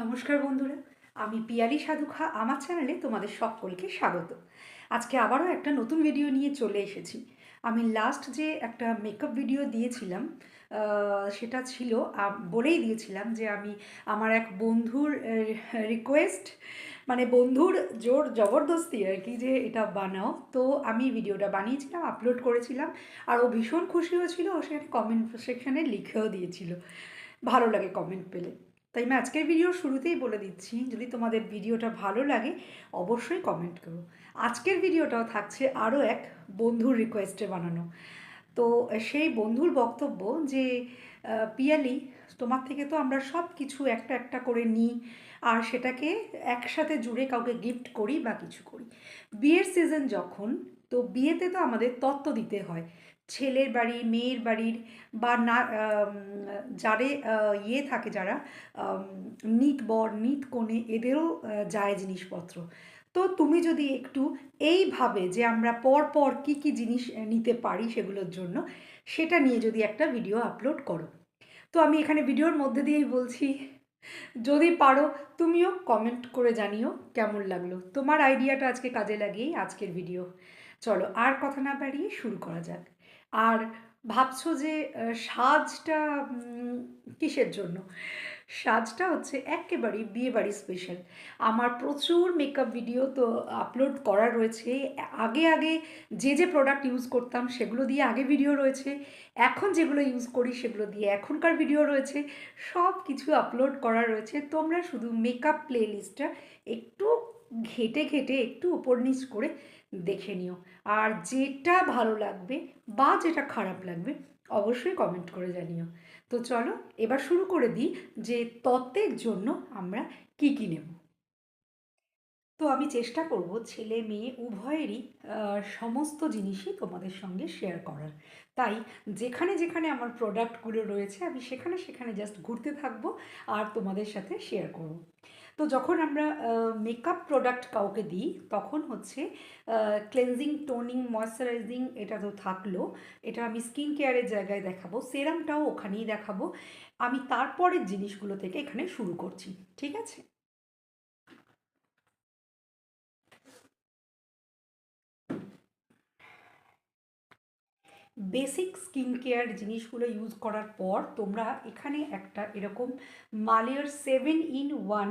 নমস্কার বন্ধুরা, আমি পিয়ালি সাধুখা, আমার চ্যানেলে তোমাদের সকলকে স্বাগত। আজকে আবারও একটা নতুন ভিডিও নিয়ে চলে এসেছি। আমি লাস্ট যে একটা মেকআপ ভিডিও দিয়েছিলাম সেটা ছিল বলেই দিয়েছিলাম যে আমি আমার এক বন্ধুর রিকোয়েস্ট মানে বন্ধুর জোর জবরদস্তি আর কি যে এটা বানাও। তো আমি ভিডিওটা বানিয়েছিলাম আপলোড করেছিলাম, আর ও ভীষণ খুশি হয়েছিল, ও সেখানে কমেন্ট সেকশানে লিখেও দিয়েছিল। ভালো লাগে কমেন্ট পেলে। তাই আমি আজকের ভিডিওর শুরুতেই বলে দিচ্ছি, যদি তোমাদের ভিডিওটা ভালো লাগে, অবশ্যই কমেন্ট করো। আজকের ভিডিওটাও থাকছে আরও এক বন্ধুর রিকোয়েস্টে বানানো। তো সেই বন্ধুর বক্তব্য যে পিয়ালি, তোমার থেকে তো আমরা সব কিছু একটা একটা করে নিই, আর সেটাকে একসাথে জুড়ে কাউকে গিফট করি বা কিছু করি। বিয়ের সিজন যখন, তো বিয়েতে তো আমাদের তত্ত্ব দিতে হয়। ছেলের বাড়ি, মেয়ের বাড়ির বা না যারে ইয়ে থাকে যারা নিত বর নিত কোণে এদেরও যায় জিনিসপত্র। তো তুমি যদি একটু এইভাবে যে আমরা পর পর কী কী জিনিস নিতে পারি সেগুলোর জন্য, সেটা নিয়ে যদি একটা ভিডিও আপলোড করো। তো আমি এখানে ভিডিওর মধ্যে দিয়েই বলছি, যদি পারো তুমিও কমেন্ট করে জানিও কেমন লাগল। তোমার আইডিয়াটা আজকে কাজে লাগিয়েই আজকের ভিডিও চলো আর কথা না বাড়িয়ে শুরু করা যাক। আর ভাবছ যে সাজটা কিসের জন্য? সাজটা হচ্ছে একেবারেই বিয়ে বাড়ি স্পেশাল আমার প্রচুর মেকআপ ভিডিও তো আপলোড করা রয়েছে। আগে আগে যে যে প্রোডাক্ট ইউজ করতাম সেগুলো দিয়ে আগে ভিডিও রয়েছে। এখন যেগুলো ইউজ করি সেগুলো দিয়ে এখনকার ভিডিও রয়েছে। সব কিছু আপলোড করা রয়েছে। তোমরা শুধু মেকআপ প্লেলিস্টটা একটু ঘেটে ঘেটে একটু উপর নিচ করে দেখে নিও। আর যেটা ভালো লাগবে বা যেটা খারাপ লাগবে, অবশ্যই কমেন্ট করে জানিও। তো চলো, এবার শুরু করে দিই যে তত্ত্বের জন্য আমরা কি কী নেব। তো আমি চেষ্টা করব ছেলে মেয়ে উভয়েরই সমস্ত জিনিসই তোমাদের সঙ্গে শেয়ার করার। তাই যেখানে যেখানে আমার প্রোডাক্টগুলো রয়েছে, আমি সেখানে সেখানে জাস্ট ঘুরতে থাকব আর তোমাদের সাথে শেয়ার করব। তো যখন আমরা মেকআপ প্রোডাক্ট কাউকে দিই, তখন হচ্ছে ক্লেনজিং টোনিং ময়শ্চারাইজিং এটা তো থাকল, এটা আমি স্কিন কেয়ারের জায়গায় দেখাবো সেরামটাও ওখানেই দেখাবো। আমি তারপরের জিনিসগুলো থেকে এখানে শুরু করছি, ঠিক আছে? বেসিক স্কিন কেয়ার জিনিসগুলো ইউজ করার পর তোমরা এখানে একটা এরকম মালিয়ার seven in one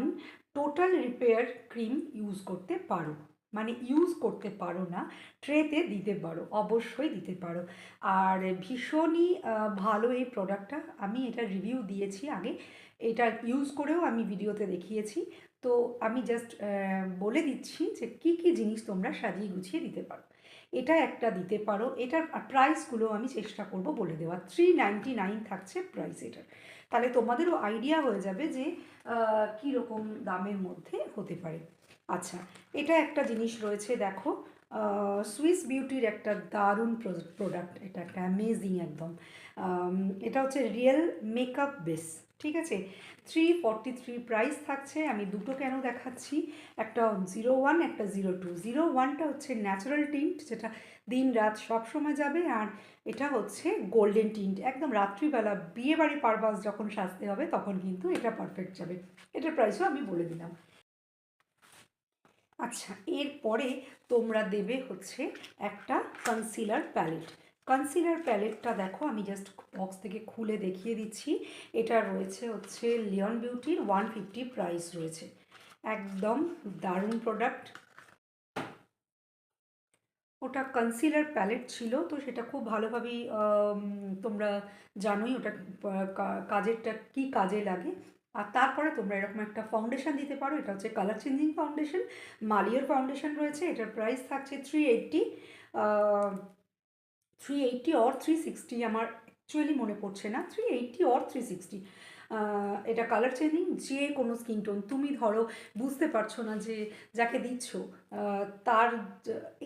total repair cream use করতে পারো। মানে ইউজ করতে পারো না ট্রেতে দিতে পারো, অবশ্যই দিতে পারো। আর ভীষণই ভালো এই প্রোডাক্টটা আমি এটা রিভিউ দিয়েছি আগে। এটা ইউজ করেও আমি ভিডিওতে দেখিয়েছি। তো আমি জাস্ট বলে দিচ্ছি যে কী কী জিনিস তোমরা সাজিয়ে গুছিয়ে দিতে পারো। এটা একটা দিতে পারো। এটার প্রাইসগুলো আমি চেষ্টা করব বলে দেওয়া থ্রি নাইনটি নাইন থাকছে প্রাইস এটার। তাহলে তোমাদেরও আইডিয়া হয়ে যাবে যে আহ, কী রকম দামের মধ্যে হতে পারে। আচ্ছা এটা একটা জিনিস রয়েছে দেখো। সুইস বিউটির একটা দারুণ প্রোডাক্ট এটা একটা অ্যামেজিং একদম। এটা হচ্ছে রিয়েল মেকআপ বেস ঠিক আছে? থ্রি ফর্টি থ্রি প্রাইস থাকছে, আমি দুটো কেন দেখাচ্ছি? একটা জিরো ওয়ান একটা জিরো টু জিরো ওয়ানটা হচ্ছে ন্যাচারাল টিন্ট যেটা দিন রাত সব সময় যাবে, আর এটা হচ্ছে গোল্ডেন টিন্ট একদম রাত্রিবেলা বিয়ে বাড়ি পারপাস যখন সাজতে হবে, তখন কিন্তু এটা পারফেক্ট যাবে। এটার প্রাইসও আমি বলে দিলাম। আচ্ছা এরপরে তোমরা দেবে হচ্ছে একটা কনসিলার প্যালেট কনসিলার প্যালেটটা দেখো, আমি জাস্ট বক্স থেকে খুলে দেখিয়ে দিচ্ছি। এটা রয়েছে হচ্ছে লিওন বিউটির ওয়ান ফিফটি প্রাইস রয়েছে। একদম দারুণ প্রোডাক্ট ওটা কনসিলার প্যালেট ছিল, তো সেটা খুব ভালোভাবেই তোমরা জানোই ওটা কাজেরটা কি কাজে লাগে। আর তারপরে তোমরা এরকম একটা ফাউন্ডেশন দিতে পারো, এটা হচ্ছে কালার চেঞ্জিং ফাউন্ডেশন মালিয়ার ফাউন্ডেশন রয়েছে, এটার প্রাইস থাকছে three eighty three eighty or three sixty আমার অ্যাকচুয়ালি মনে পড়ছে না। Three eighty or three sixty এটা কালার চেঞ্জিং যে কোনো স্কিন টোন তুমি ধরো, বুঝতে পারছ না যে যাকে দিচ্ছ তার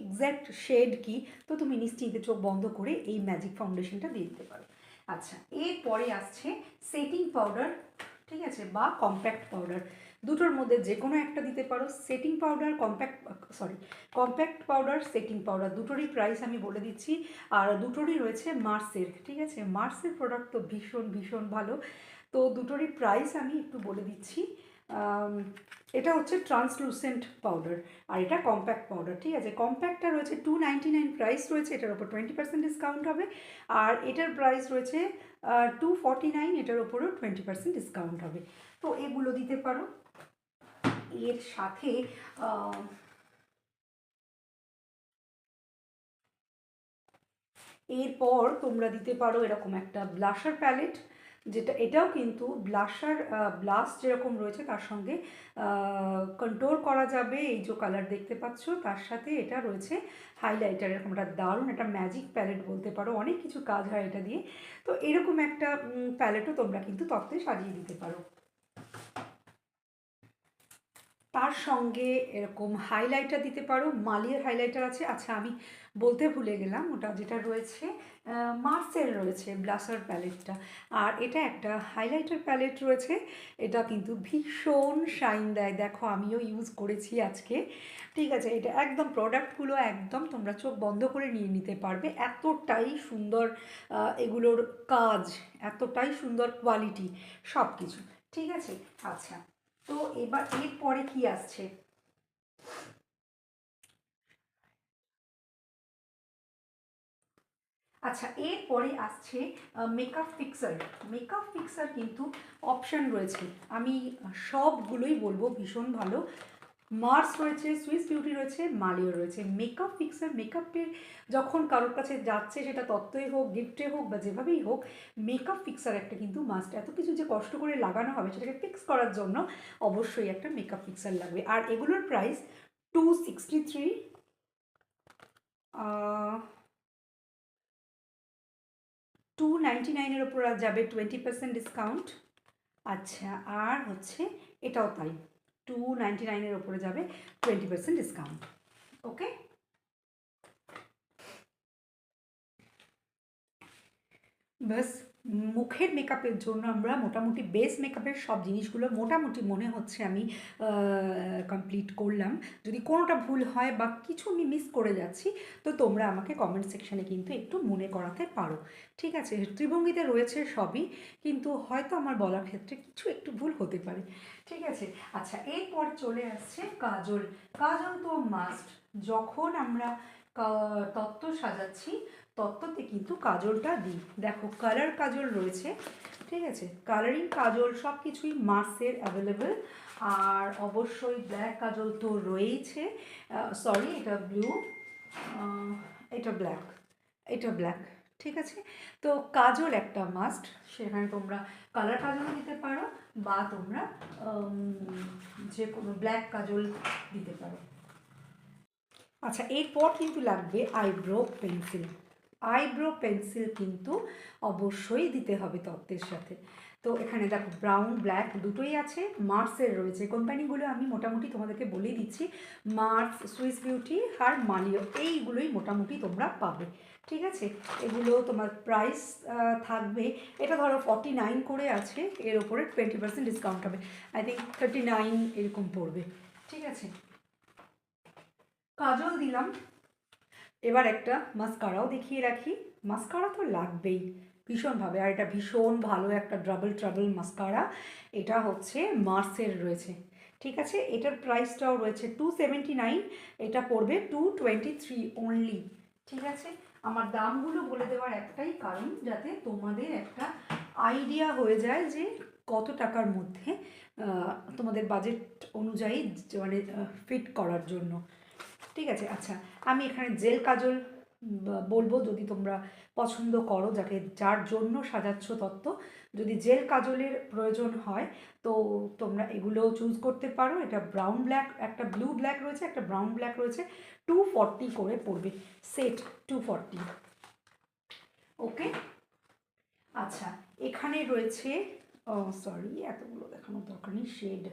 এক্স্যাক্ট শেড কি, তো তুমি নিশ্চিন্তে চোখ বন্ধ করে এই ম্যাজিক ফাউন্ডেশনটা দিয়ে দিতে পারো। আচ্ছা এরপরে আসছে সেটিং পাউডার ঠিক আছে, বা কম্প্যাক্ট পাউডার দুটোর মধ্যে যে কোনো একটা দিতে পারো। Setting powder compact sorry compact powder setting powder দুটোরই প্রাইস আমি বলে দিচ্ছি। আর দুটোরই রয়েছে মার্সের ঠিক আছে? মার্সের প্রোডাক্ট তো ভীষণ ভীষণ ভালো। তো দুটোরই প্রাইস আমি একটু বলে দিচ্ছি। এটা হচ্ছে ট্রান্সলুসেন্ট পাউডার আর এটা কম্প্যাক্ট পাউডার ঠিক আছে? কম্প্যাক্টটা রয়েছে টু নাইনটি নাইন প্রাইস রয়েছে এটার ওপর টোয়েন্টি পার্সেন্ট ডিসকাউন্ট হবে। আর এটার প্রাইস রয়েছে টু ফর্টি নাইন এটার ওপরও টোয়েন্টি পার্সেন্ট ডিসকাউন্ট হবে। তো এগুলো দিতে পারো। এর সাথে এরপর তোমরা দিতে পারো এরকম একটা ব্লাশার প্যালেট, যেটা, এটাও কিন্তু ব্লাশার ব্লাশ যেরকম রয়েছে তার সঙ্গে কন্ট্রোল করা যাবে। এই যে কালার দেখতে পাচ্ছ, তার সাথে এটা রয়েছে হাইলাইটার এরকম একটা দারুণ একটা ম্যাজিক প্যালেট বলতে পারো। অনেক কিছু কাজ হয় এটা দিয়ে। তো এরকম একটা প্যালেটও তোমরা কিন্তু তত্ত্বে সাজিয়ে দিতে পারো। তার সঙ্গে এরকম হাইলাইটার দিতে পারো মালিয়ার হাইলাইটার আছে। আচ্ছা আমি বলতে ভুলে গেলাম, ওটা যেটা রয়েছে মার্সের রয়েছে ব্লাসার প্যালেটটা আর এটা একটা হাইলাইটার প্যালেট রয়েছে, এটা কিন্তু ভীষণ শাইন দেয়। দেখো, আমিও ইউজ করেছি আজকে। ঠিক আছে, এটা একদম প্রোডাক্টগুলো একদম তোমরা চোখ বন্ধ করে নিয়ে নিতে পারবে। এতটাই সুন্দর এগুলোর কাজ, এতটাই সুন্দর কোয়ালিটি সব কিছু ঠিক আছে? আচ্ছা। তো এবার এর পরে কি আসছে? আচ্ছা এরপরে আসছে মেকআপ ফিক্সার মেকআপ ফিক্সার কিন্তু অপশান রয়েছে। আমি সবগুলোই বলব, ভীষণ ভালো। মার্স রয়েছে সুইস বিউটি রয়েছে মালিও রয়েছে। মেকআপ ফিক্সার মেকআপের যখন কারোর কাছে যাচ্ছে, সেটা তত্ত্বই হোক গিফটে হোক বা যেভাবেই হোক মেকআপ ফিক্সার একটা কিন্তু মাস্ট এত কিছু যে কষ্ট করে লাগানো হবে, সেটাকে ফিক্স করার জন্য অবশ্যই একটা মেকআপ ফিক্সার লাগবে। আর এগুলোর price two sixty three two ninety নাইনের ওপর যাবে টোয়েন্টি পার্সেন্ট ডিসকাউন্ট আচ্ছা আর হচ্ছে এটাও তাই। টু নাইনটি নাইনের ওপরে যাবে টোয়েন্টি পার্সেন্ট ডিসকাউন্ট ওকে ব্যাস মুখের মেকআপের জন্য আমরা মোটামুটি বেস মেকআপের সব জিনিসগুলো মোটামুটি মনে হচ্ছে আমি কমপ্লিট করলাম। যদি কোনোটা ভুল হয় বা কিছু আমি মিস করে যাচ্ছি, তো তোমরা আমাকে কমেন্ট সেকশানে কিন্তু একটু মনে করাতে পারো। ঠিক আছে, ত্রিভঙ্গিতে রয়েছে সবই, কিন্তু হয়তো আমার বলার ক্ষেত্রে কিছু একটু ভুল হতে পারে। ঠিক আছে আচ্ছা এরপর চলে আসছে কাজল। কাজল তো মাস্ট যখন আমরা তত্ত্ব সাজাচ্ছি তত্ত্বতে কিন্তু কাজলটা দিই। দেখো কালার কাজল রয়েছে, ঠিক আছে? কালারিং কাজল সব কিছুই মার্সের অ্যাভেলেবেল আর অবশ্যই ব্ল্যাক কাজল তো রয়েইছে। সরি এটা ব্লু এটা ব্ল্যাক এটা ব্ল্যাক ঠিক আছে? তো কাজল একটা মাস্ট সেখানে তোমরা কালার কাজলও দিতে পারো, বা তোমরা যে কোনো ব্ল্যাক কাজল দিতে পারো। আচ্ছা এরপর কিন্তু লাগবে আইব্রো পেন্সিল আইব্রো পেন্সিল কিন্তু অবশ্যই দিতে হবে তত্ত্বের সাথে। তো এখানে দেখো ব্রাউন, ব্ল্যাক দুটোই আছে, মার্সের রয়েছে। কোম্পানিগুলো আমি মোটামুটি তোমাদেরকে বলেই দিচ্ছি, মার্স, সুইস বিউটি আর মালিও এইগুলোই মোটামুটি তোমরা পাবে। ঠিক আছে? এগুলো তোমার প্রাইস থাকবে, এটা ধরো ফর্টি নাইন করে আছে, এর ওপরে টোয়েন্টি পার্সেন্ট ডিসকাউন্ট হবে। আই থিঙ্ক থার্টি নাইন এরকম পড়বে। ঠিক আছে? কাজল দিলাম। এবার একটা মাস্কারাও দেখিয়ে রাখি। মাস্কারা তো লাগবেই, ভীষণভাবে। আর এটা ভীষণ ভালো একটা ড্রাবল ট্রাবল মাস্কারা এটা হচ্ছে মার্সের রয়েছে। ঠিক আছে? এটার প্রাইসটাও রয়েছে টু সেভেন্টি নাইন এটা পড়বে টু টোয়েন্টি থ্রি অনলি ঠিক আছে? আমার দামগুলো বলে দেওয়ার একটাই কারণ যাতে তোমাদের একটা আইডিয়া হয়ে যায় যে কত টাকার মধ্যে তোমাদের বাজেট অনুযায়ী মানে ফিট করার জন্য। ঠিক আছে আচ্ছা আমি এখানে জেল কাজল বলব যদি তোমরা পছন্দ করো, যাকে যার জন্য সাজাচ্ছ তত্ত্ব। যদি জেল কাজলের প্রয়োজন হয়, তো তোমরা এগুলো চুজ করতে পারো। এটা ব্রাউন ব্ল্যাক একটা ব্লু ব্ল্যাক রয়েছে, একটা ব্রাউন ব্ল্যাক রয়েছে। টু ফর্টি করে পড়বে সেট টু ফর্টি ওকে আচ্ছা এখানে রয়েছে সরি এতগুলো দেখানোর দরকার নেই শেড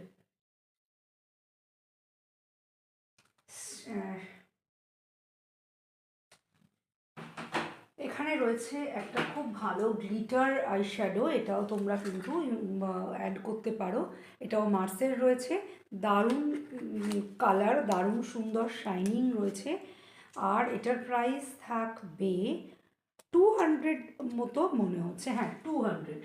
এখানে রয়েছে একটা খুব ভালো গ্লিটার আইশ্যাডো, এটাও তোমরা কিন্তু অ্যাড করতে পারো। এটাও মার্সের রয়েছে। দারুণ কালার দারুণ সুন্দর শাইনিং রয়েছে। আর এটার প্রাইস থাকবে টু হান্ড্রেড মতো মনে হচ্ছে। হ্যাঁ টু হান্ড্রেড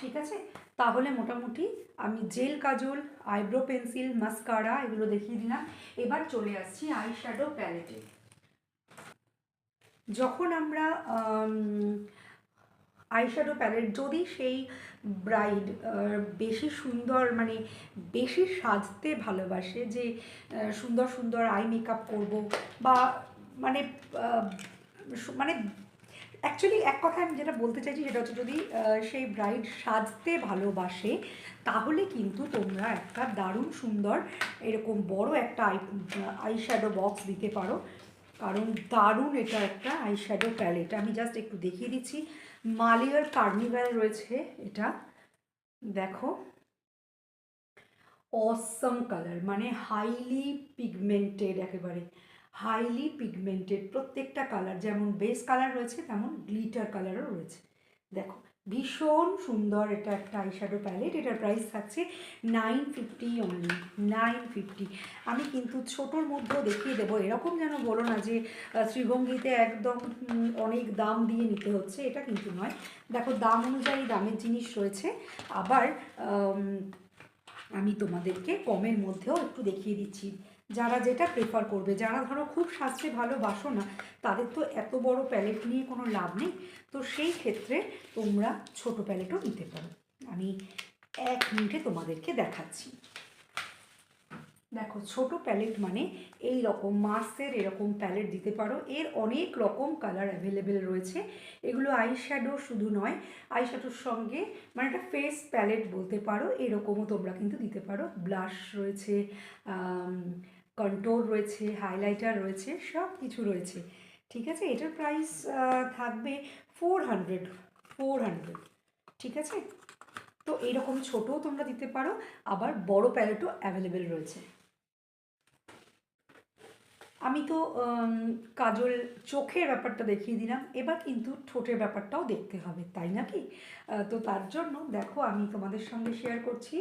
ঠিক আছে? তাহলে মোটামুটি আমি gel, kajal, eyebrow, pencil, mascara এগুলো দেখিয়ে দিলাম। এবার চলে আসছি আই শ্যাডো প্যালেটে। যখন আমরা আইশ্যাডো প্যালেট, যদি সেই ব্রাইড বেশি সুন্দর মানে বেশি সাজতে ভালোবাসে যে সুন্দর সুন্দর আই মেকআপ করব বা মানে মানে অ্যাকচুয়ালি এক কথা আমি যেটা বলতে চাইছি সেটা হচ্ছে যদি সেই ব্রাইড সাজতে ভালোবাসে, তাহলে কিন্তু তোমরা একটা দারুণ সুন্দর এরকম বড় একটা আই আই বক্স দিতে পারো। কারণ দারুণ এটা একটা আই শ্যাডো প্যালেট আমি জাস্ট একটু দেখিয়ে দিচ্ছি। মালিয়ার কার্নিভাল রয়েছে এটা। দেখো। অসম কালার মানে হাইলি পিগমেন্টেড একেবারে। হাইলি পিগমেন্টেড প্রত্যেকটা কালার যেমন বেস কালার রয়েছে, তেমন গ্লিটার কালারও রয়েছে। দেখো, ভীষণ সুন্দর এটা একটা আইশ্যাডো প্যালেট এটার প্রাইস থাকছে nine fifty only nine fifty আমি কিন্তু ছোটোর মধ্যেও দেখিয়ে দেবো, এরকম যেন বলো না যে শ্রীভঙ্গিতে একদম অনেক দাম দিয়ে নিতে হচ্ছে, এটা কিন্তু নয়। দেখো, দাম অনুযায়ী দামের জিনিস রয়েছে। আবার আমি তোমাদেরকে কমের মধ্যেও একটু দেখিয়ে দিচ্ছি। যারা যেটা প্রেফার করবে, যারা ধরো খুব স্বাস্থ্যে ভালোবাসো না তাদের তো এত বড় প্যালেট নিয়ে কোনো লাভ নেই। তো সেই ক্ষেত্রে তোমরা ছোট প্যালেটও নিতে পারো। আমি এক মিনিটে তোমাদেরকে দেখাচ্ছি। দেখো, ছোট প্যালেট মানে এই রকম মাসের এরকম প্যালেট দিতে পারো। এর অনেক রকম কালার অ্যাভেলেবেল রয়েছে। এগুলো আই শ্যাডো শুধু নয় আই শ্যাডোর সঙ্গে মানে একটা ফেস প্যালেট বলতে পারো, এরকমও তোমরা কিন্তু দিতে পারো। ব্লাশ রয়েছে কন্ট্রোল রয়েছে হাইলাইটার রয়েছে সব কিছু রয়েছে। ঠিক আছে? এটার প্রাইস থাকবে ফোর হান্ড্রেড ফোর হান্ড্রেড ঠিক আছে? তো এইরকম ছোটও তোমরা দিতে পারো, আবার বড় প্যালেটও অ্যাভেলেবেল রয়েছে। আমি তো কাজল চোখের ব্যাপারটা দেখিয়ে দিলাম, এবার কিন্তু ঠোঁটের ব্যাপারটাও দেখতে হবে, তাই নাকি তো তার জন্য দেখো আমি তোমাদের সঙ্গে শেয়ার করছি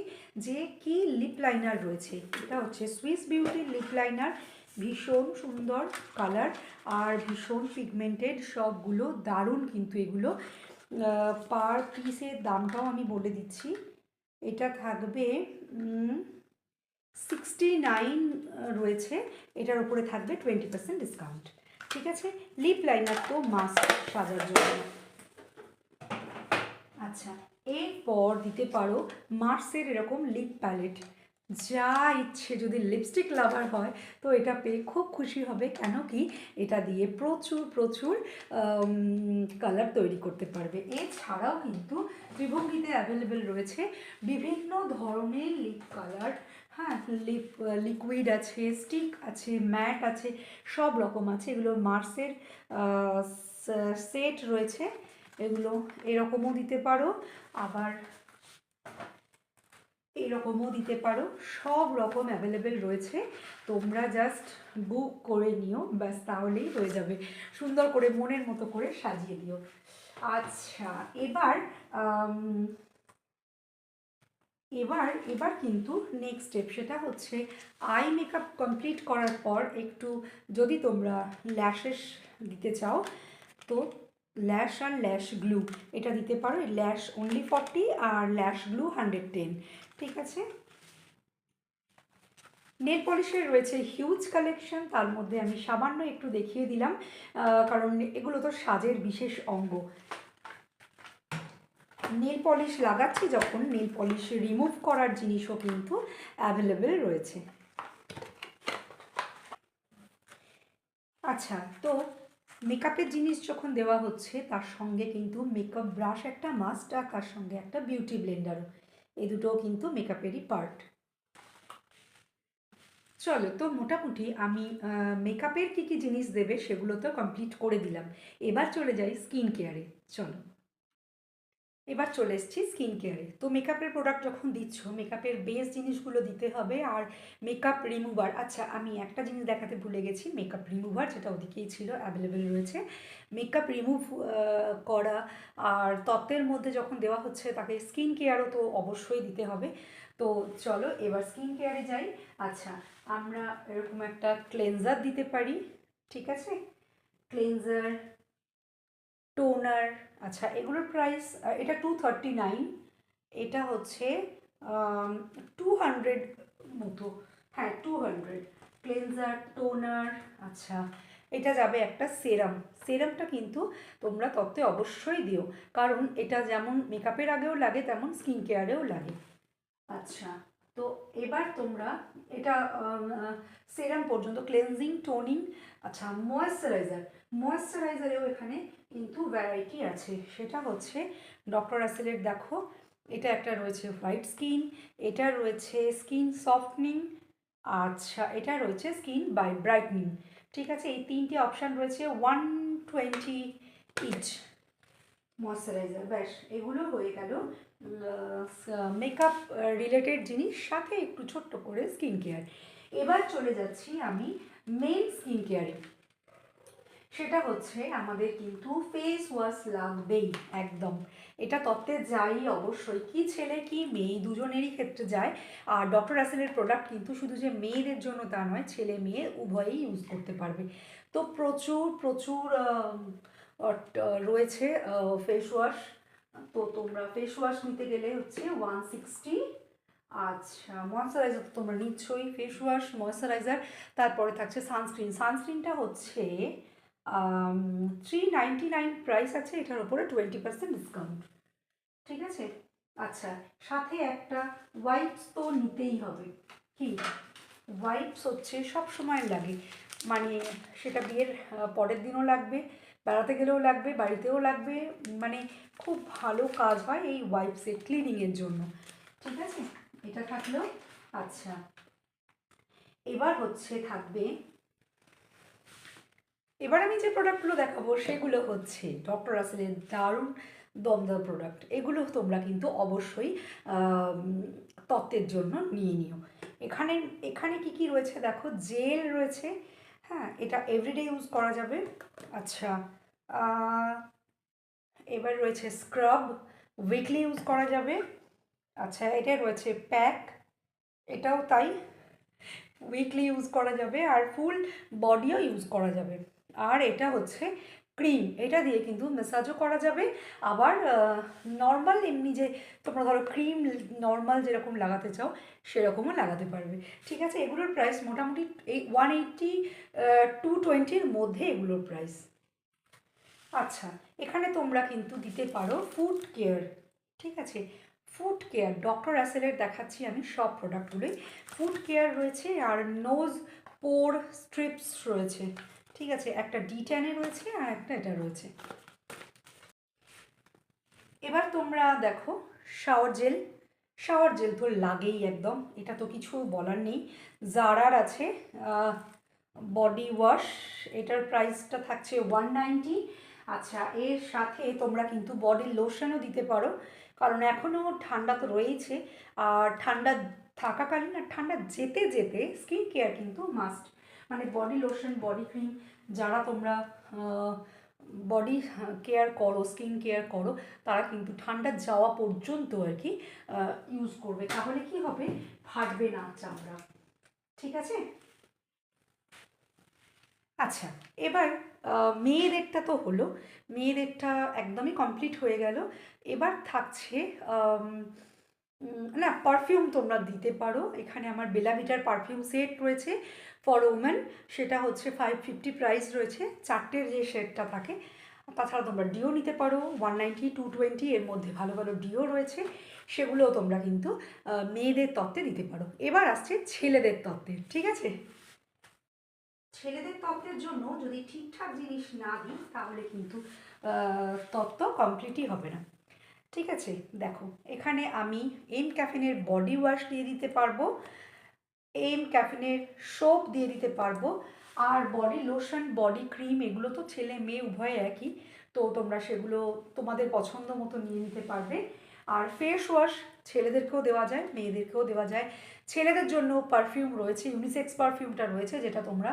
যে কি লিপ লাইনার রয়েছে। এটা হচ্ছে সুইস বিউটির লিপ লাইনার ভীষণ সুন্দর কালার আর ভীষণ পিগমেন্টেড সবগুলো দারুণ কিন্তু এগুলো। পার পিসের দামটাও আমি বলে দিচ্ছি। এটা থাকবে সিক্সটি নাইন রয়েছে, এটার উপরে থাকবে টোয়েন্টি পার্সেন্ট ডিসকাউন্ট ঠিক আছে? লিপ লাইনার তো মাস্ট সাজার জন্য। আচ্ছা এরপর দিতে পারো মার্সের এরকম লিপ প্যালেট যা ইচ্ছে, যদি লিপস্টিক লাভার হয়, তো এটা পেয়ে খুব খুশি হবে। কেন কি? এটা দিয়ে প্রচুর প্রচুর কালার তৈরি করতে পারবে। এছাড়াও কিন্তু ত্রিভঙ্গিতে অ্যাভেলেবেল রয়েছে বিভিন্ন ধরনের লিপ কালার হ্যাঁ লিপ লিকুইড আছে স্টিক আছে ম্যাট আছে, সব রকম আছে। এগুলো মার্সের সেট রয়েছে। এগুলো এরকমও দিতে পারো। আবার এরকমও দিতে পারো। সব রকম অ্যাভেলেবেল রয়েছে। তোমরা জাস্ট বুক করে নিও। ব্যাস, তাহলেই হয়ে যাবে। সুন্দর করে মনের মতো করে সাজিয়ে দিও। আচ্ছা এবার এবার এবার কিন্তু নেক্সট স্টেপ সেটা হচ্ছে আই মেকআপ কমপ্লিট করার পর একটু যদি তোমরা ল্যাশেস দিতে চাও, তো ল্যাশ আর ল্যাশ গ্লু এটা দিতে পারো। ল্যাশ অনলি ফর্টি আর ল্যাশ গ্লু হান্ড্রেড টেন ঠিক আছে? নেল পলিশের রয়েছে হিউজ কালেকশন তার মধ্যে আমি সামান্য একটু দেখিয়ে দিলাম কারণ এগুলো তো সাজের বিশেষ অঙ্গ। নেল পলিশ লাগাচ্ছি যখন নেল পলিশ রিমুভ করার জিনিসও কিন্তু অ্যাভেলেবেল রয়েছে। আচ্ছা তো মেকআপের জিনিস যখন দেওয়া হচ্ছে, তার সঙ্গে কিন্তু মেকআপ ব্রাশ একটা মাস্ট তার সঙ্গে একটা বিউটি ব্লেন্ডারও এই দুটোও কিন্তু মেকআপেরই পার্ট চলো, তো মোটামুটি আমি মেকআপের কী কী জিনিস দেবে সেগুলো তো কমপ্লিট করে দিলাম। এবার চলে যাই স্কিন কেয়ারে চলো। এবার চলে এসেছি স্কিন কেয়ারে তো মেকআপের প্রোডাক্ট যখন দিচ্ছ মেকআপের বেস জিনিসগুলো দিতে হবে আর মেকআপ রিমুভার আচ্ছা আমি একটা জিনিস দেখাতে ভুলে গেছি মেকআপ রিমুভার যেটা ওদিকেই ছিল অ্যাভেলেবেল রয়েছে। মেকআপ রিমুভ করা আর তত্ত্বের মধ্যে যখন দেওয়া হচ্ছে, তাকে স্কিন কেয়ারও তো অবশ্যই দিতে হবে। তো চলো এবার স্কিন কেয়ারে যাই। আচ্ছা আমরা এরকম একটা ক্লেনজার দিতে পারি, ঠিক আছে? ক্লেনজার টোনার আচ্ছা এগুলোর প্রাইস এটা টু থার্টি নাইন এটা হচ্ছে টু হান্ড্রেড মতো হ্যাঁ টু হান্ড্রেড ক্লেনজার টোনার আচ্ছা এটা যাবে একটা সেরাম সেরামটা কিন্তু তোমরা তত্ত্বে অবশ্যই দিও, কারণ এটা যেমন মেকআপের আগেও লাগে, তেমন স্কিন কেয়ারেও লাগে। আচ্ছা তো এবার তোমরা এটা সেরাম পর্যন্ত ক্লেনজিং টোনিং আচ্ছা ময়েশ্চারাইজার ময়েশ্চারাইজারেও এখানে কিন্তু ভ্যারাইটি আছে। সেটা হচ্ছে ডক্টর আসেলের দেখো, এটা একটা রয়েছে হোয়াইট স্কিন এটা রয়েছে স্কিন সফটনিং আচ্ছা এটা রয়েছে স্কিন বাই ব্রাইটনিং ঠিক আছে, এই তিনটে অপশান রয়েছে ওয়ান টোয়েন্টি ইচ ময়শ্চারাইজার ব্যাস, এগুলো হয়ে গেল মেকআপ রিলেটেড জিনিস, সাথে একটু ছোট্ট করে স্কিন কেয়ার এবার চলে যাচ্ছি আমি মেন স্কিন কেয়ারে সেটা হচ্ছে আমাদের কিন্তু ফেস ওয়াশ লাগবেই, একদম। এটা তত্ত্বে যাই অবশ্যই, কি ছেলে কি মেয়ে, দুজনেরই ক্ষেত্রে যায়। আর ডক্টর অ্যাসেলের প্রোডাক্ট কিন্তু শুধু যে মেয়েদের জন্য তা নয়, ছেলে মেয়ে উভয়েই ইউজ করতে পারবে। তো প্রচুর প্রচুর রয়েছে ফেস ওয়াশ তো তোমরা ফেস ওয়াশ নিতে গেলে হচ্ছে ওয়ান সিক্সটি আচ্ছা ময়শ্চারাইজার তো তোমরা নিচ্ছই ফেস ওয়াশ ময়শ্চারাইজার তারপরে থাকছে সানস্ক্রিন সানস্ক্রিনটা হচ্ছে থ্রি নাইনটি নাইন প্রাইস আছে, এটার উপরে টোয়েন্টি পার্সেন্ট ডিসকাউন্ট ঠিক আছে? আচ্ছা সাথে একটা ওয়াইপস তো নিতেই হবে। কি? ওয়াইপস হচ্ছে সব সময় লাগে। মানে সেটা বিয়ের পরের দিনও লাগবে। বেড়াতে গেলেও লাগবে, বাড়িতেও লাগবে মানে খুব ভালো কাজ হয় এই ওয়াইপসের ক্লিনিংয়ের জন্য। ঠিক আছে? এটা থাকল। আচ্ছা। এবার হচ্ছে থাকবে, এবার আমি যে প্রোডাক্টগুলো দেখাবো সেগুলো হচ্ছে ডক্টর আসলের দারুণ দমদার প্রোডাক্ট এগুলো তোমরা কিন্তু অবশ্যই তত্ত্বের জন্য নিয়ে নিও। এখানে এখানে কি কি রয়েছে দেখো? জেল রয়েছে হ্যাঁ এটা এভরিডে ইউজ করা যাবে। আচ্ছা এবার রয়েছে স্ক্রাব উইকলি ইউজ করা যাবে। আচ্ছা এটা রয়েছে প্যাক এটাও তাই। উইকলি ইউজ করা যাবে আর ফুল বডিও ইউজ করা যাবে। আর এটা হচ্ছে ক্রিম, এটা দিয়ে কিন্তু ম্যাসাজও করা যাবে। আবার নর্মাল এমনি যে তোমরা ধরো ক্রিম নর্মাল যেরকম লাগাতে চাও, সেরকমও লাগাতে পারবে। ঠিক আছে, এগুলোর প্রাইস মোটামুটি এই ওয়ান এইট্টি টু টোয়েন্টির মধ্যে এগুলোর প্রাইস আচ্ছা এখানে তোমরা কিন্তু দিতে পারো ফুড কেয়ার ঠিক আছে ফুড কেয়ার ডক্টর অ্যাসেলের দেখাচ্ছি আমি সব প্রোডাক্টগুলোই ফুড কেয়ার রয়েছে আর নোজ পোর স্ট্রিপস রয়েছে। ঠিক আছে, একটা ডি টেনে রয়েছে আর একটা এটা রয়েছে। এবার তোমরা দেখো শাওয়ার জেল শাওয়ার জেল তো লাগেই একদম, এটা তো কিছু বলার নেই। জারার আছে বডি ওয়াশ এটার প্রাইসটা থাকছে ওয়ান নাইনটি আচ্ছা এর সাথে তোমরা কিন্তু বডি লোশনও দিতে পারো, কারণ এখনও ঠান্ডা তো রয়েছে আর ঠান্ডা থাকাকালীন আর ঠান্ডা যেতে যেতে স্কিন কেয়ার কিন্তু মাস্ট মানে বডি লোশন বডি ক্রিম যারা তোমরা বডি কেয়ার করো স্কিন কেয়ার করো, তারা কিন্তু ঠান্ডা যাওয়া পর্যন্ত আর কি ইউজ করবে। তাহলে কি হবে? ফাটবে না চামড়া। ঠিক আছে? আচ্ছা এবার মেয়েদেরটা তো হলো। মেয়েদেরটা একদমই কমপ্লিট হয়ে গেল। এবার থাকছে না পারফিউম তোমরা দিতে পারো। এখানে আমার বেলাভিটার পারফিউম সেট রয়েছে ফর ওমেন সেটা হচ্ছে ফাইভ ফিফটি প্রাইস রয়েছে। চারটের যে সেটটা থাকে, তাছাড়া তোমরা ডিও নিতে পারো। ওয়ান নাইনটি টু টোয়েন্টি এর মধ্যে ভালো ভালো ডিও রয়েছে। সেগুলোও তোমরা কিন্তু মেয়েদের তত্ত্বে দিতে পারো। এবার আসছে ছেলেদের তত্ত্বে, ঠিক আছে? ছেলেদের তত্ত্বের জন্য যদি ঠিকঠাক জিনিস না দিই, তাহলে কিন্তু তত্ত্ব কমপ্লিটই হবে না। ঠিক আছে? দেখো, এখানে আমি এম ক্যাফিনের বডি ওয়াশ দিয়ে দিতে পারব এম ক্যাফিনের সোপ দিয়ে দিতে পারব, আর বডি লোশন বডি ক্রিম এগুলো তো ছেলে মেয়ে উভয় একই, তো তোমরা সেগুলো তোমাদের পছন্দ মতো নিয়ে নিতে পারবে। আর ফেস ওয়াশ ছেলেদেরকেও দেওয়া যায়, মেয়েদেরকেও দেওয়া যায়। ছেলেদের জন্য পারফিউম রয়েছে ইউনিসেক্স পারফিউমটা রয়েছে, যেটা তোমরা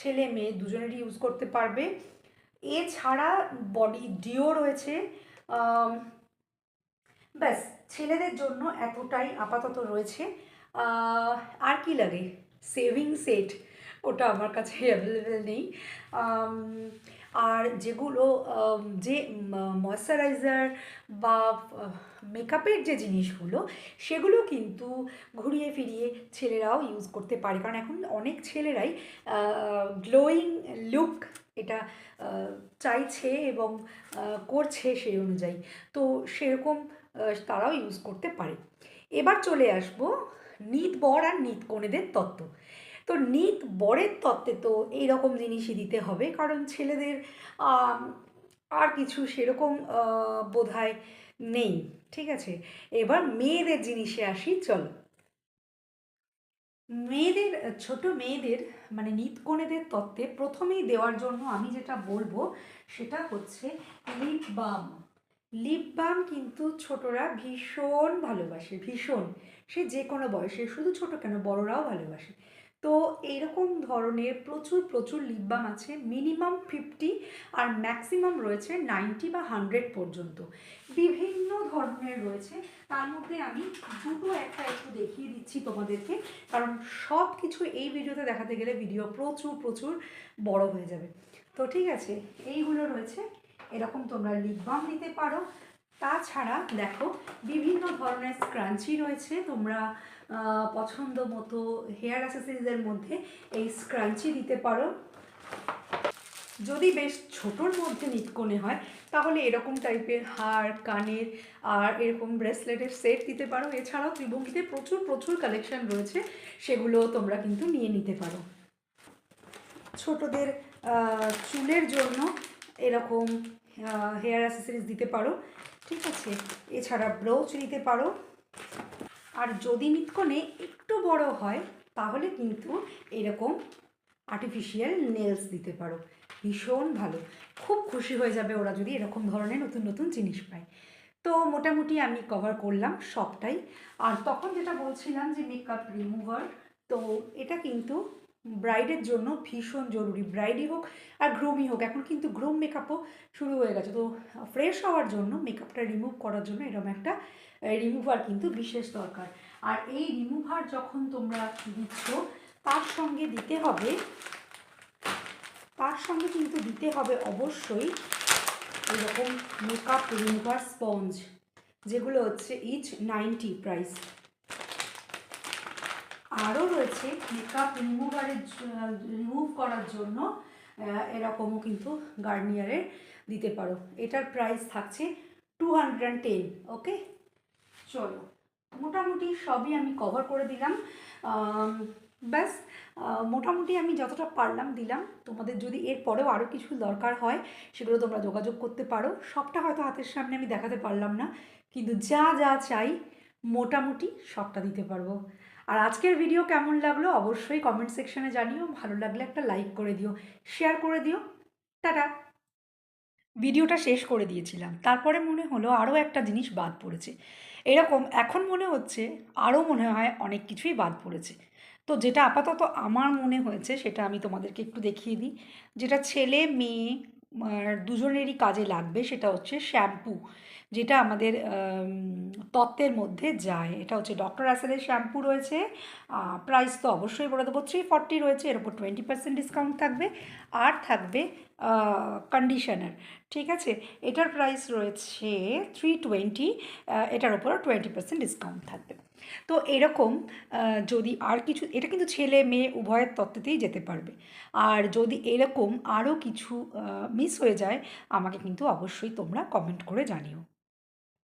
ছেলে মেয়ে দুজনেরই ইউজ করতে পারবে। এছাড়া বডি ডিও রয়েছে ব্যাস, ছেলেদের জন্য এতটাই আপাতত রয়েছে। আর কি লাগে? সেভিং সেট ওটা আমার কাছে অ্যাভেলেবেল নেই। আর যেগুলো যে ময়শ্চারাইজার বা মেকআপের যে জিনিসগুলো, সেগুলো কিন্তু ঘুরিয়ে ফিরিয়ে ছেলেরাও ইউজ করতে পারে। কারণ এখন অনেক ছেলেরাই গ্লোয়িং লুক এটা চাইছে এবং করছে সেই অনুযায়ী। তো সেরকম তারাও ইউজ করতে পারে। এবার চলে আসব নিত বর আর নিত কনেদের তত্ত্ব। তো নিত বরের তত্ত্বে তো এই রকম জিনিসই দিতে হবে, কারণ ছেলেদের আর কিছু সেরকম বোধ নেই, ঠিক আছে? এবার মেয়েদের জিনিসে আসি, চলো। মেয়েদের, ছোট মেয়েদের মানে নিতকনেদের তত্ত্বে প্রথমেই দেওয়ার জন্য আমি যেটা বলব সেটা হচ্ছে লিপ বাম। লিপ বাম কিন্তু ছোটরা ভীষণ ভালোবাসে, ভীষণ। সে যে কোনো বয়সে, শুধু ছোট কেন, বড়রাও ভালোবাসে। তো এইরকম ধরনের প্রচুর প্রচুর লিপ বাম আছে, মিনিমাম ফিফটি আর ম্যাক্সিমাম রয়েছে নাইনটি বা হান্ড্রেড পর্যন্ত। বিভিন্ন ধরনের রয়েছে। তার মধ্যে আমি দুটো একটা একটু দেখিয়ে দিচ্ছি তোমাদেরকে, কারণ সব কিছু এই ভিডিওতে দেখাতে গেলে ভিডিও প্রচুর প্রচুর বড় হয়ে যাবে। তো ঠিক আছে এইগুলো রয়েছে এরকম তোমরা লিপ বাম দিতে পারো। তাছাড়া দেখো, বিভিন্ন ধরনের স্ক্রাঞ্চি রয়েছে। তোমরা পছন্দ মতো হেয়ার অ্যাসেসরিজের মধ্যে এই স্ক্রাঞ্চি দিতে পারো। যদি বেশ ছোটোর মধ্যে নিটকোনে হয়, তাহলে এরকম টাইপের হার, কানের, আর এরকম ব্রেসলেটের সেট দিতে পারো। এছাড়াও ত্রিভঙ্গিতে প্রচুর প্রচুর কালেকশন রয়েছে। সেগুলো তোমরা কিন্তু নিয়ে নিতে পারো। ছোটদের চুলের জন্য এরকম হেয়ার অ্যাসেসরিজ দিতে পারো। ঠিক আছে? এছাড়া ব্রোচ দিতে পারো। আর যদি নিতকনে একটু বড় হয়, তাহলে কিন্তু এরকম আর্টিফিশিয়াল নেলস দিতে পারো। ভীষণ ভালো। খুব খুশি হয়ে যাবে ওরা যদি এরকম ধরনের নতুন নতুন জিনিস পায়। তো মোটামুটি আমি কভার করলাম সবটাই। আর তখন যেটা বলছিলাম যে মেকআপ রিমুভার তো এটা কিন্তু ব্রাইডের জন্য ভীষণ জরুরি। ব্রাইডই হোক আর গ্রুমই হোক, এখন কিন্তু গ্রুম মেকআপও শুরু হয়ে গেছে। তো ফ্রেশ হওয়ার জন্য মেকআপটা রিমুভ করার জন্য এরকম একটা রিমুভার কিন্তু বিশেষ দরকার। আর এই রিমুভার যখন তোমরা দিচ্ছ, তার সঙ্গে দিতে হবে, তার সঙ্গে কিন্তু দিতে হবে অবশ্যই এরকম মেকআপ রিমুভার স্পঞ্জ যেগুলো হচ্ছে ইচ নাইনটি প্রাইস আরও রয়েছে মেকআপ রিমুভারের রিমুভ করার জন্য এরকমও কিন্তু গার্নিয়ারের দিতে পারো। এটার প্রাইস থাকছে টু টেন ওকে চলো, মোটামুটি সবই আমি কভার করে দিলাম। ব্যাস মোটামুটি আমি যতটা পারলাম দিলাম। তোমাদের যদি এর পরেও আরও কিছু দরকার হয়, সেগুলো তোমরা যোগাযোগ করতে পারো। সবটা হয়তো হাতের সামনে আমি দেখাতে পারলাম না, কিন্তু যা যা চাই, মোটামুটি সবটা দিতে পারব। আর আজকের ভিডিও কেমন লাগল অবশ্যই কমেন্ট সেকশনে জানিও, ভালো লাগলে একটা লাইক করে দিও শেয়ার করে দিও, টাটা। ভিডিওটা শেষ করে দিয়েছিলাম, তারপরে মনে হলো আরও একটা জিনিস বাদ পড়েছে। এরকম এখন মনে হচ্ছে আরও মনে হয় অনেক কিছুই বাদ পড়েছে। তো যেটা আপাতত আমার মনে হয়েছে সেটা আমি তোমাদেরকে একটু দেখিয়ে দিই। যেটা ছেলে, মেয়ে দুজনেরই কাজে লাগবে সেটা হচ্ছে শ্যাম্পু, যেটা আমাদের তত্ত্বের মধ্যে যায়। এটা হচ্ছে ডক্টর অ্যাসেলের শ্যাম্পু রয়েছে। প্রাইস তো অবশ্যই বলে দেবো। থ্রি ফর্টি রয়েছে, এর উপর টোয়েন্টি পার্সেন্ট ডিসকাউন্ট থাকবে। আর থাকবে কন্ডিশনার ঠিক আছে? এটার প্রাইস রয়েছে থ্রি টোয়েন্টি এটার উপরও টোয়েন্টি পার্সেন্ট ডিসকাউন্ট থাকবে। তো এরকম যদি আর কিছু, এটা কিন্তু ছেলে মেয়ে উভয়ের তত্ত্বতেই যেতে পারবে। আর যদি এরকম আরও কিছু মিস হয়ে যায়, আমাকে কিন্তু অবশ্যই তোমরা কমেন্ট করে জানিও।